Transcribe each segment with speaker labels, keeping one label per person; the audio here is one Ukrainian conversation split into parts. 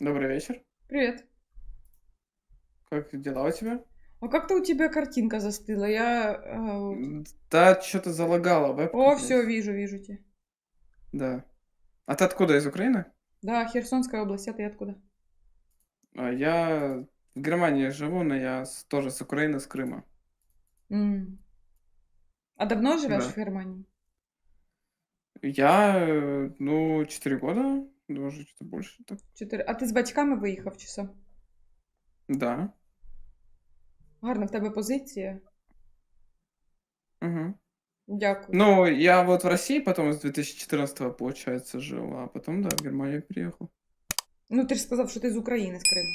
Speaker 1: Добрый вечер.
Speaker 2: Привет.
Speaker 1: Как дела у тебя?
Speaker 2: А как-то у тебя картинка застыла. Я... э,
Speaker 1: Да, что-то залагало веб.
Speaker 2: О, все, вижу, вижу тебя.
Speaker 1: Да. А ты откуда, из Украины?
Speaker 2: Да, Херсонская область, а ты откуда?
Speaker 1: А я в Германии живу, но я с- тоже с Украины, с Крыма.
Speaker 2: М. А давно живешь
Speaker 1: Да.
Speaker 2: в Германии?
Speaker 1: Я, э, ну, 4 года, даже что-то больше так.
Speaker 2: Чотири. А ти з батьками виїхав чи сам?
Speaker 1: Да.
Speaker 2: Гарна в тебе позиція.
Speaker 1: Угу.
Speaker 2: Дякую.
Speaker 1: Ну, я вот в России потом с 2014 получается, жил, а потом, да, в Германию переехал.
Speaker 2: Ну, ти ж сказав, що ти з України, з Криму.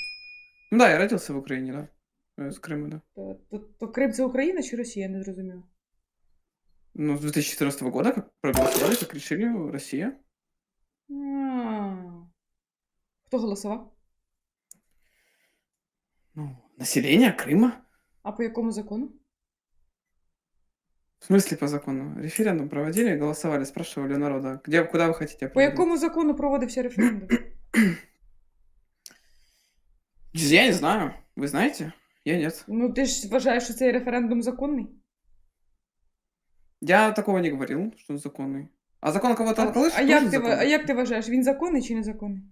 Speaker 1: Ну да, я родился в Украине, да. Э, С Крыма, да.
Speaker 2: То, то, то Крим це Україна чи Росія? Не зрозуміла.
Speaker 1: Ну, с 2014 года, как проголосовали, как решили, Россия.
Speaker 2: А. Хто голосував?
Speaker 1: Ну, население Крыма.
Speaker 2: А по якому закону?
Speaker 1: В смысле по закону? Референдум проводили, голосовали, спрашивали народа, где, куда вы хотите
Speaker 2: По якому закону проводився референдум?
Speaker 1: Я не знаю. Вы знаете? Я нет.
Speaker 2: Ну, ти ж вважаєш, що цей референдум законний?
Speaker 1: Я такого не говорил, что он законный. А закон кого-то
Speaker 2: А,
Speaker 1: колышет,
Speaker 2: а,
Speaker 1: тоже
Speaker 2: як ти, ва-
Speaker 1: законный.
Speaker 2: а як ти вважаєш, він законний чи незаконний?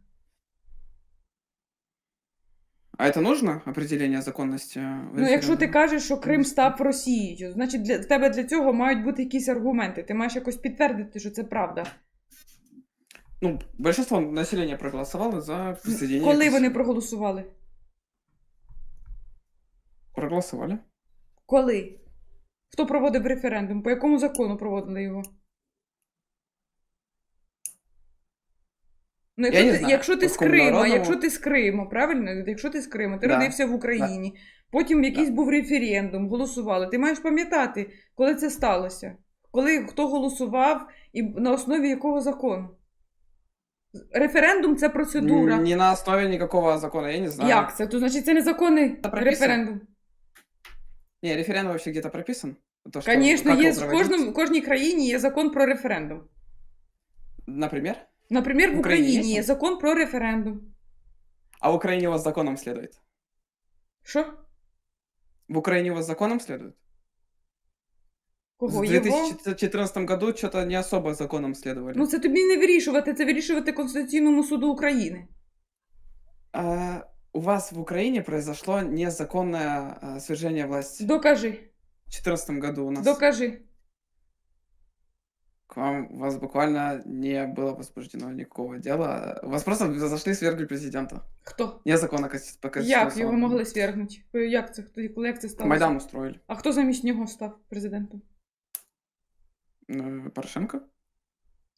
Speaker 1: А это нужно определение законности? э,
Speaker 2: Ну, якщо ти
Speaker 1: референдума?
Speaker 2: кажеш, що Крим став Росією, значить для в тебе для цього мають бути якісь аргументи. Ти маєш якось підтвердити, що це правда.
Speaker 1: Ну, большинство населения проголосовало за присоединение.
Speaker 2: Коли
Speaker 1: к
Speaker 2: вони
Speaker 1: России.
Speaker 2: проголосували?
Speaker 1: Проголосовали.
Speaker 2: Коли? Хто проводив референдум? По якому закону проводили його? Ну, якщо,
Speaker 1: не
Speaker 2: ти,
Speaker 1: знаю,
Speaker 2: якщо ти з Крима, якщо ти з Крима, правильно? Якщо ти з Крима, ти
Speaker 1: Да,
Speaker 2: родився в Україні, потім якийсь був референдум, голосували. Ти маєш пам'ятати, коли це сталося, коли хто голосував і на основі якого закону. Референдум це процедура.
Speaker 1: Не на основе никакого закона, я не знаю.
Speaker 2: Як це? То значить це незаконний референдум.
Speaker 1: Не, референдум вообще где-то прописан?
Speaker 2: Звісно, в кожному, кожній країні є закон про референдум.
Speaker 1: Например?
Speaker 2: В
Speaker 1: є
Speaker 2: є закон про референдум.
Speaker 1: А в Украине у вас законом следует?
Speaker 2: Що?
Speaker 1: В Украине у вас законом следует?
Speaker 2: Кого
Speaker 1: В
Speaker 2: його?
Speaker 1: 2014 году что-то не особо законом следовали.
Speaker 2: Ну це тобі не вирішувати, це вирішувати Конституційному суду України.
Speaker 1: А, у вас в Украине произошло незаконное а, свержение власти.
Speaker 2: Докажи.
Speaker 1: В 2014 году у нас
Speaker 2: Докажи.
Speaker 1: К вам у вас буквально не было возбуждено никакого дела. Вас просто зашли свергли президента.
Speaker 2: Хто?
Speaker 1: Незаконно конститу- по
Speaker 2: Як його могли свергнути? Як це? Хто- Як це сталося?
Speaker 1: Майдан устроили.
Speaker 2: А хто замість нього став президентом?
Speaker 1: Э, Порошенко?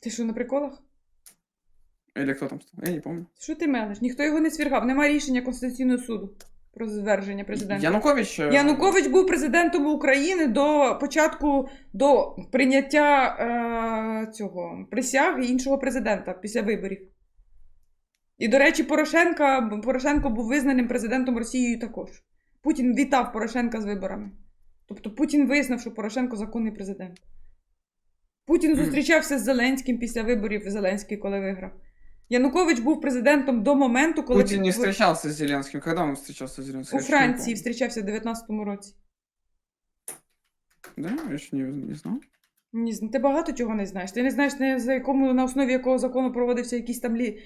Speaker 2: Ти що, на приколах?
Speaker 1: Или кто там стал? Я не помню.
Speaker 2: Що ти мелиш? Ніхто його не свергав. Немає рішення Конституційного суду про зверження президента.
Speaker 1: Янукович... э,
Speaker 2: Янукович був президентом України до початку до прийняття е, цього присяги іншого президента після виборів. І, до речі, Порошенка, Порошенко був визнаним президентом Росією також. Путін вітав Порошенка з виборами. Тобто Путін визнав, що Порошенко законний президент. Путін зустрічався з Зеленським після виборів Зеленський, коли виграв. Янукович був президентом до моменту, коли
Speaker 1: Путин не
Speaker 2: ви-
Speaker 1: встречался с Зеленским. Когда он встречался с Зеленским?
Speaker 2: у Франції зустрічався в 19-му році.
Speaker 1: Да, я еще не, не знал.
Speaker 2: Ні, ти багато чого не знаєш. Ти не знаєш, на, за якому, на основі якого закону проводився якийсь там лі...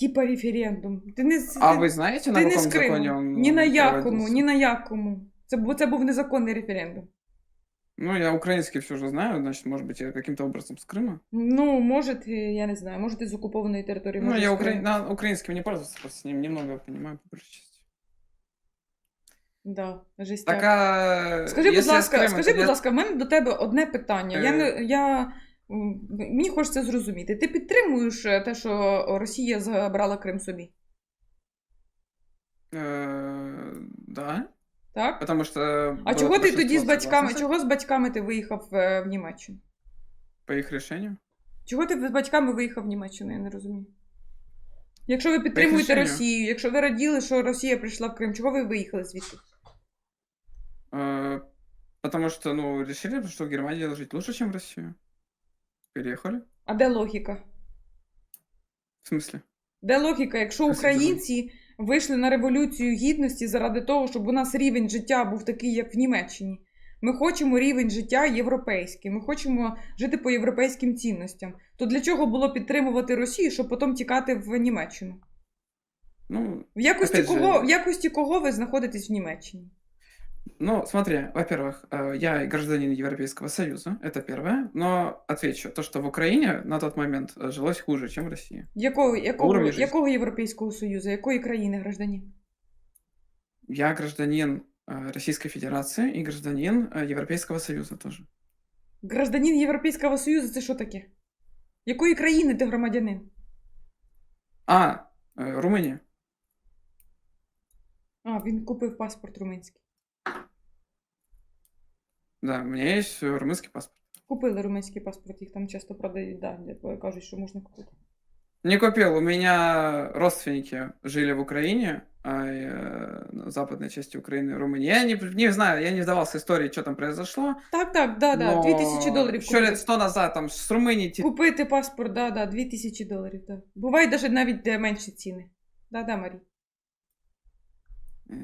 Speaker 2: типа референдум. Ти не,
Speaker 1: А
Speaker 2: ти,
Speaker 1: вы знаете,
Speaker 2: ти
Speaker 1: на
Speaker 2: з Криму.
Speaker 1: законе он
Speaker 2: Ні на якому, ні на якому. Це, це був незаконний референдум.
Speaker 1: Ну, я украинский все же знаю, значит, может быть, я каким-то образом с Крыма.
Speaker 2: Ну, може, ти, я не знаю, може ти з окупованої території.
Speaker 1: Ну,
Speaker 2: може,
Speaker 1: я
Speaker 2: з
Speaker 1: укра...
Speaker 2: Криму.
Speaker 1: на украинским не пользовался, просто с ним немного понимаю, по большей части.
Speaker 2: Да, жестяк.
Speaker 1: Так, а...
Speaker 2: Скажи, будь
Speaker 1: если я с
Speaker 2: ласка,
Speaker 1: Крыма,
Speaker 2: скажи,
Speaker 1: то
Speaker 2: будь
Speaker 1: я-
Speaker 2: ласка, в мене до тебе одне питання. Я не
Speaker 1: Е.
Speaker 2: я м, мені хочеться зрозуміти. Ти підтримуєш е, те, що Росія забрала Крим собі?
Speaker 1: Э, Да,
Speaker 2: Так?
Speaker 1: потому что...
Speaker 2: А
Speaker 1: было
Speaker 2: чого ти тоді
Speaker 1: большинство
Speaker 2: з батьками?
Speaker 1: согласных
Speaker 2: Чого з батьками ти виїхав е, в Німеччину?
Speaker 1: По их решению.
Speaker 2: Чого ти з батьками виїхав в Німеччину? Я не розумію. Якщо ви підтримуєте
Speaker 1: рішенню.
Speaker 2: Росію, якщо ви раділи, що Росія прийшла в Крим, чого ви виїхали звідти?
Speaker 1: Э, Потому что, ну, решили, что в Германии жить лучше, чем в Россию. Переехали.
Speaker 2: А де логіка?
Speaker 1: В смысле?
Speaker 2: Де логіка, якщо
Speaker 1: Спасибо.
Speaker 2: українці вийшли на революцію гідності заради того, щоб у нас рівень життя був такий, як в Німеччині. Ми хочемо рівень життя європейський, ми хочемо жити по європейським цінностям. То для чого було підтримувати Росію, щоб потім тікати в Німеччину?
Speaker 1: Ну,
Speaker 2: В якості,
Speaker 1: Опять же-
Speaker 2: кого, в якості кого ви знаходитесь в Німеччині?
Speaker 1: ну, смотри, во-первых, э, я гражданин Европейского Союза, это первое, но отвечу, то, что в Украине на тот момент э, жилось хуже, чем в России.
Speaker 2: Якого, якого,
Speaker 1: Уровень життя.
Speaker 2: якого Європейського Союзу, якої країни гражданин?
Speaker 1: Я гражданин э, Российской Федерации и гражданин э, Европейского Союза тоже.
Speaker 2: Гражданин Європейського Союзу це що таке? Якої країни ти громадянин?
Speaker 1: А, э, Румыния.
Speaker 2: А, він купив паспорт румунський.
Speaker 1: Да, у меня есть э, румынский паспорт.
Speaker 2: Купили румунський паспорт, їх там часто продають, да, де кажуть, що можна купити.
Speaker 1: Не купил. У меня родственники жили в Украине, а, э, на западной части Украины, Румынии. Я не, не знаю, я не вдавался в истории, что там произошло.
Speaker 2: Так, так, да, да,
Speaker 1: но
Speaker 2: 2000 доларів
Speaker 1: Еще
Speaker 2: купити.
Speaker 1: лет сто назад там с Румынии те-
Speaker 2: Купити паспорт, да, да, 2000 доларів, да. Буває навіть навіть де менші ціни. Да, да, Марі.
Speaker 1: Э,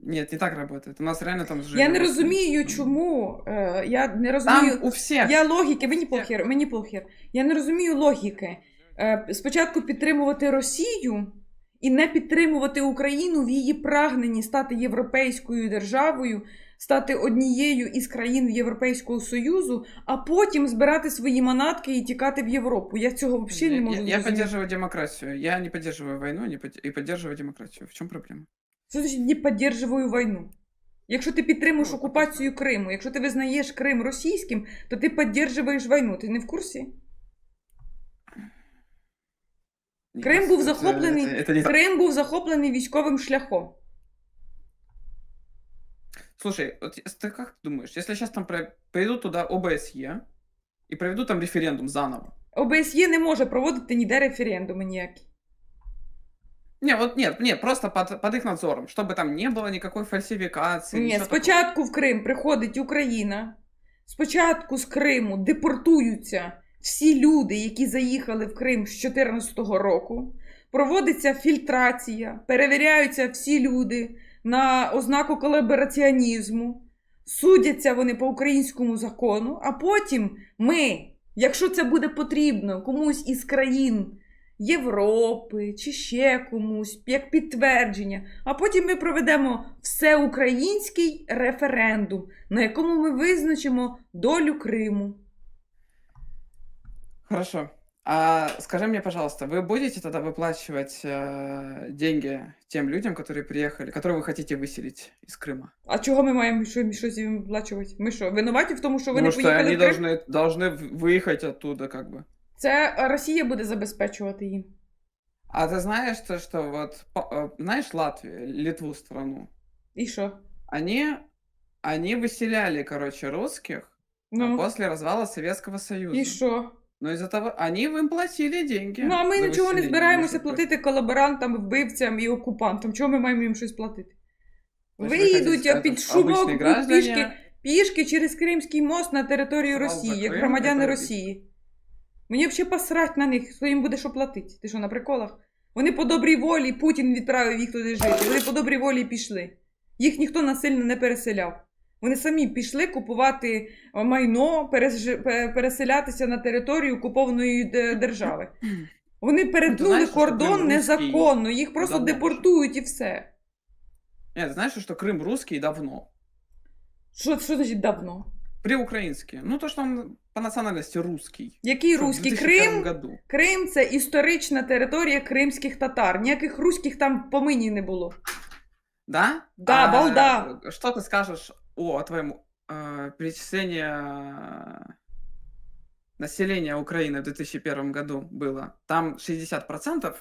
Speaker 1: Нет, не так работает. У нас реально там.
Speaker 2: Я не розумію, чому. Е, я не розумію.
Speaker 1: Там у всех.
Speaker 2: Я логіки, мені похер, мені похер. Я не розумію логіки. Е, спочатку підтримувати Росію і не підтримувати Україну в її прагненні стати європейською державою, стати однією із країн Європейського Союзу, а потім збирати свої манатки і тікати в Європу. Я цього взагалі не можу
Speaker 1: я, я
Speaker 2: зрозуміти.
Speaker 1: поддерживаю демократию. Я не поддерживаю войну не под- и поддерживаю демократию. В чем проблема?
Speaker 2: Що значить не підтримую війну? Якщо ти підтримуєш
Speaker 1: Ну,
Speaker 2: окупацію Криму, якщо ти визнаєш Крим російським, то ти підтримуєш війну. Ти не в курсі? Крим
Speaker 1: Нет,
Speaker 2: був
Speaker 1: это-
Speaker 2: захоплений.
Speaker 1: Это, это не так.
Speaker 2: Крим був захоплений військовим шляхом.
Speaker 1: Слушай, вот с- ты как думаешь, если сейчас там про- приведут туда ОБСЕ и проведут там референдум заново?
Speaker 2: ОБСЄ не може проводити ніде референдуми ніякі.
Speaker 1: Не, вот нет, нет, просто под, под их надзором, чтобы там не было никакой фальсификации.
Speaker 2: Ні,
Speaker 1: ничего
Speaker 2: спочатку в Крим приходить Україна. Спочатку з Криму депортуються всі люди, які заїхали в Крим з 2014 року. Проводиться фільтрація, перевіряються всі люди на ознаку колабораціонізму, судяться вони по українському закону, а потім ми, якщо це буде потрібно комусь із країн Європи чи ще комусь, як підтвердження, а потім ми проведемо всеукраїнський референдум, на якому ми визначимо долю Криму.
Speaker 1: Хорошо. А скажи мне, пожалуйста, вы будете тогда выплачивать э, деньги тем людям, которые приехали, которых вы хотите выселить из Крыма?
Speaker 2: А чого ми маємо що, щось їм виплачувати? Ми що, винуваті в тому, що вони
Speaker 1: Потому что
Speaker 2: поїхали
Speaker 1: они
Speaker 2: в Крим?
Speaker 1: должны, должны в- выехать оттуда, как бы.
Speaker 2: Це Росія буде забезпечувати їм.
Speaker 1: А ты знаешь, то, что вот, по- э, знаешь Латвию, Литву страну?
Speaker 2: І що?
Speaker 1: Они, они выселяли, короче, русских а
Speaker 2: Ну,
Speaker 1: после развала Советского Союза.
Speaker 2: і що?
Speaker 1: Но из-за того, они им платили деньги.
Speaker 2: Ну, а ми
Speaker 1: за
Speaker 2: нічого не
Speaker 1: выселение,
Speaker 2: збираємося
Speaker 1: между
Speaker 2: платити колаборантам, вбивцям і окупантам. Чого ми маємо їм щось платити?
Speaker 1: Тобто ви хотите
Speaker 2: Вийдуть
Speaker 1: сказати,
Speaker 2: під
Speaker 1: що
Speaker 2: шумок
Speaker 1: обичні граждані-
Speaker 2: пішки, пішки через Кримський мост на територію
Speaker 1: Зал
Speaker 2: Росії, як
Speaker 1: закрили,
Speaker 2: громадяни
Speaker 1: це
Speaker 2: Росії. Мені взагалі посрать на них, хто їм буде що платити. Ти що, на приколах? Вони по добрій волі, Путін відправив їх туди жити. Вони по добрій волі пішли. Їх ніхто насильно не переселяв. Вони самі пішли купувати е, майно, переселятися на територію окупованої держави. Вони перетнули
Speaker 1: знаєш,
Speaker 2: кордон незаконно, їх просто
Speaker 1: давно
Speaker 2: депортують і все.
Speaker 1: Нет, знаешь, что Крым русский давно.
Speaker 2: Що, що значить давно?
Speaker 1: Приукраинский. Ну, то, что он по национальности русский.
Speaker 2: Який
Speaker 1: Что в
Speaker 2: руський
Speaker 1: 2001
Speaker 2: Крим?
Speaker 1: году.
Speaker 2: Крим це історична територія кримських татар. Ніяких руських там помині не було.
Speaker 1: Да?
Speaker 2: Да,
Speaker 1: А
Speaker 2: балда.
Speaker 1: Что ты скажешь о твоем э, перечислении э, населения Украины в 2001 году было? Там 60%,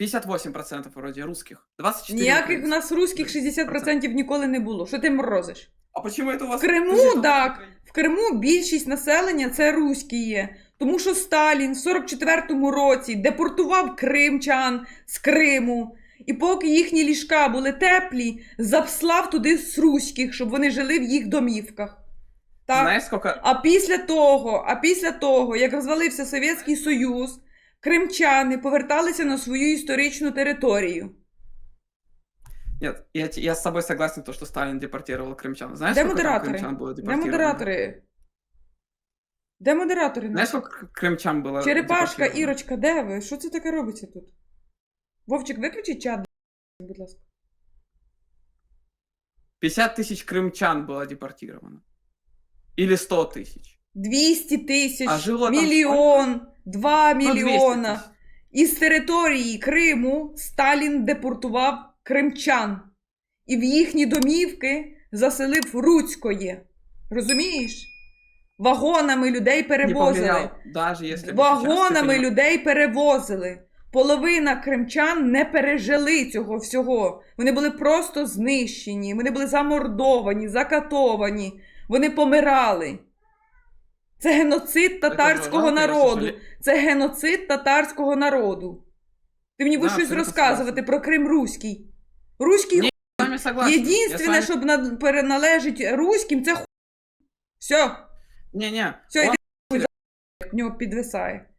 Speaker 1: 58% вроде русских, 24
Speaker 2: Ніяких в
Speaker 1: украинцев.
Speaker 2: нас руських 60% ніколи не було. Що ти морозиш?
Speaker 1: А почему это у вас...
Speaker 2: В Криму,
Speaker 1: Подожди, это у вас
Speaker 2: так. В Криму більшість населення це руські є. Тому що Сталін в 44-му році депортував кримчан з Криму. І поки їхні ліжка були теплі, заслав туди з руських, щоб вони жили в їх домівках. Так.
Speaker 1: Знаешь, сколько...
Speaker 2: А після того, а після того, як розвалився Совєтський Союз, кримчани поверталися на свою історичну територію.
Speaker 1: Нет, я, те- я с тобой согласен, то, что Сталин депортировал крымчан. Знаешь,
Speaker 2: Де
Speaker 1: сколько там
Speaker 2: модератори?
Speaker 1: крымчан было
Speaker 2: Де
Speaker 1: депортировано?
Speaker 2: модератори? Де модератори?
Speaker 1: Знаешь, сколько крымчан было
Speaker 2: Черепашка,
Speaker 1: депортировано?
Speaker 2: Ірочка, де ви? Що це таке робиться тут? Вовчик, виключіть чат, будь ласка.
Speaker 1: 50 тысяч крымчан было депортировано. Или 100 тысяч.
Speaker 2: 200 тисяч,
Speaker 1: А жило там
Speaker 2: мільйон, 2
Speaker 1: Ну, 200
Speaker 2: мільйона.
Speaker 1: тисяч.
Speaker 2: Із території Криму Сталін депортував кримчан і в їхні домівки заселив Руцької. Розумієш? Вагонами людей
Speaker 1: Не
Speaker 2: перевозили.
Speaker 1: повлиял, даже если... бы сейчас, ты
Speaker 2: Вагонами
Speaker 1: понимаешь-
Speaker 2: людей перевозили. Половина кримчан не пережили цього всього. Вони були просто знищені, вони були замордовані, закатовані, вони помирали. Це геноцид
Speaker 1: Это
Speaker 2: татарського
Speaker 1: жалко, я
Speaker 2: народу.
Speaker 1: сожалею.
Speaker 2: Це геноцид татарського народу. Ти мені будеш
Speaker 1: Да,
Speaker 2: щось
Speaker 1: абсолютно
Speaker 2: розказувати
Speaker 1: согласен.
Speaker 2: про Крим Руський. Руський
Speaker 1: Ні, я не согласен.
Speaker 2: Єдинственне,
Speaker 1: вами-
Speaker 2: що над- переналежить руським, це ху... Все,
Speaker 1: Не-не.
Speaker 2: все,
Speaker 1: он-
Speaker 2: йди в нього підвисає.